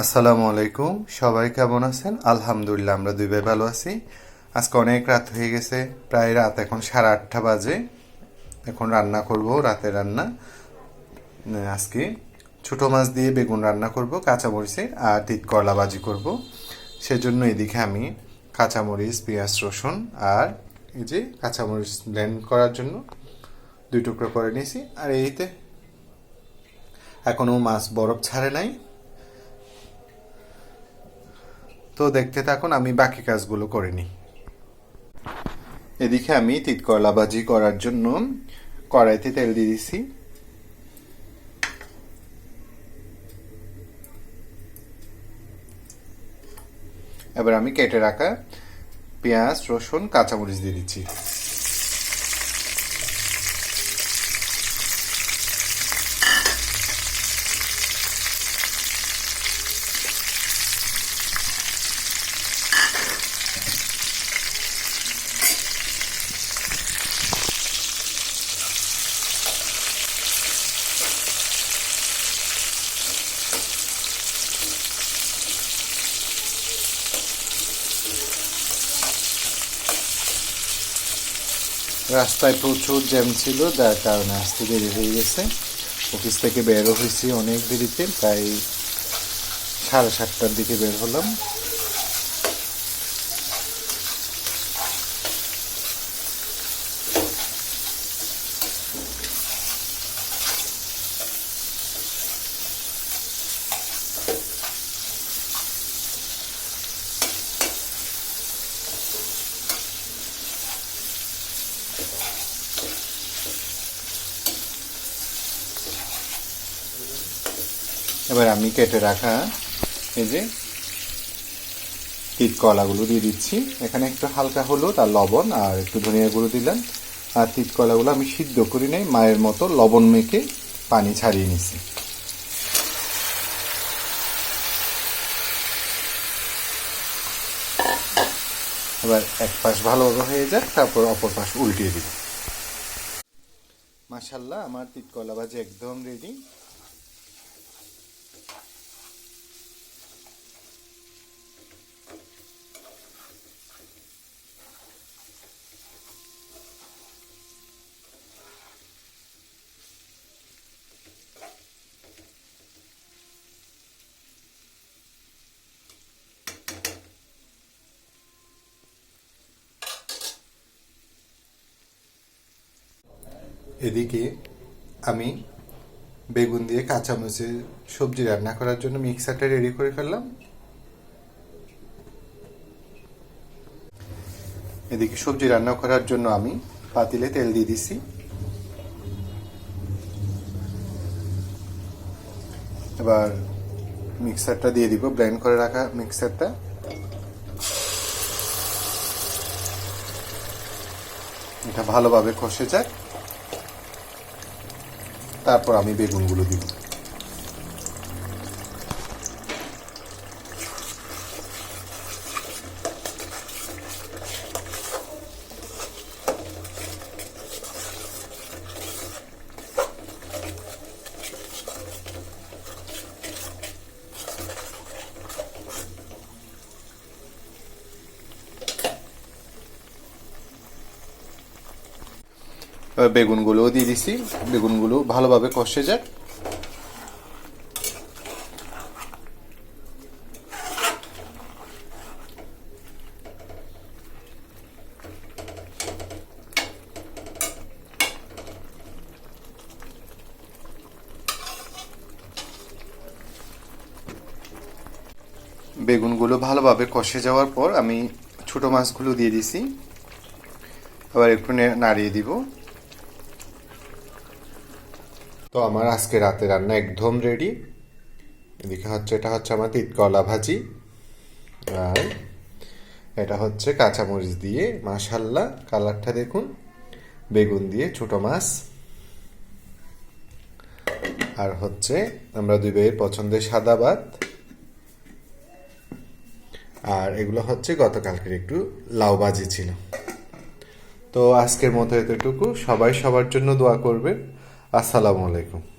আসসালামু আলাইকুম। সবাই কেমন আছেন? আলহামদুলিল্লাহ, আমরা দুই ভাই ভালো আছি। আজকে অনেক রাত হয়ে গেছে, প্রায় রাত এখন সাড়ে আটটা বাজে। এখন রান্না করব, রাতে রান্না। আজকে ছোটো মাছ দিয়ে বেগুন রান্না করব কাঁচামরিচে আর তিত করলা ভাজি করব। সেজন্য এদিকে আমি কাঁচামরিচ, পেঁয়াজ, রসুন, আর এই যে কাঁচামরিচ ব্লেন্ড করার জন্য দুই টুকরো করে নিয়েছি। আর এইতে এখনও মাছ বরফ ছাড়ে নাই। তো দেখতে থাকুন, আমি বাকি কাজগুলো করে নিই। এদিকে আমি তিত করলা ভাজি করার জন্য কড়াইতে তেল দিয়ে দিছি। এবার আমি কেটে রাখা পেঁয়াজ, রসুন, কাঁচামরিচ দিয়ে দিচ্ছি। রাস্তায় প্রচুর জ্যাম ছিল, যার কারণে আসতে দেরি হয়ে গেছে। অফিস থেকে বেরও হয়েছি অনেক দেরিতে, প্রায় সাড়ে সাতটার দিকে বের হলাম। এবার আমি কেটে রাখা এই যে তিত কলাগুলো দিয়ে দিচ্ছি। এখানে একটু হালকা হলুদ আর লবণ আর একটু ধনিয়া গুঁড়ো দিলাম। আর তিত কলাগুলো আমি সিদ্ধ করি নাই, মায়ের মতো লবণ মেখে পানি ছাড়িয়ে নিছি। এবার এক পাশ ভালোভাবে হয়ে যাক, তারপর অপর পাশ উল্টিয়ে দিব। মাশাল্লাহ আমার তিত কলা ভাজি একদম রেডি এদিকে আমি বেগুন দিয়ে কাঁচামরিচের সবজি রান্না করার জন্য মিক্সারটা রেডি করে ফেললাম। এদিকে সবজি রান্না করার জন্য আমি পাতিলে তেল দিয়ে দিছি। এবার মিক্সারটা দিয়ে দিব, ব্লেন্ড করে রাখা মিক্সারটা। এটা ভালোভাবে কষে যাক। তারপর আমি বেগুনগুলো দিব। বেগুনগুলোও দিয়ে দিছি। বেগুনগুলো ভালোভাবে কষে যাক। বেগুনগুলো ভালোভাবে কষে যাওয়ার পর আমি ছোট মাছগুলো দিয়ে দিছি। আবার একটু নাড়িয়ে দিব। তো আমার আজকে রাতে রান্না একদম রেডি এদিকে হচ্ছে, এটা হচ্ছে আমার তিতকলা ভাজি। আর এটা হচ্ছে কাঁচামরিচ দিয়ে মাশাল্লাহ কালারটা দেখুন। বেগুন দিয়ে ছোট মাছ। আর হচ্ছে, আমরা দুই ভাইয়ের পছন্দের সাদা ভাত। আর এগুলো হচ্ছে গতকালকের একটু লাউ ভাজি ছিল। তো আজকের মতো এতটুকু। সবাই সবার জন্য দোয়া করবেন। আসসালামু আলাইকুম।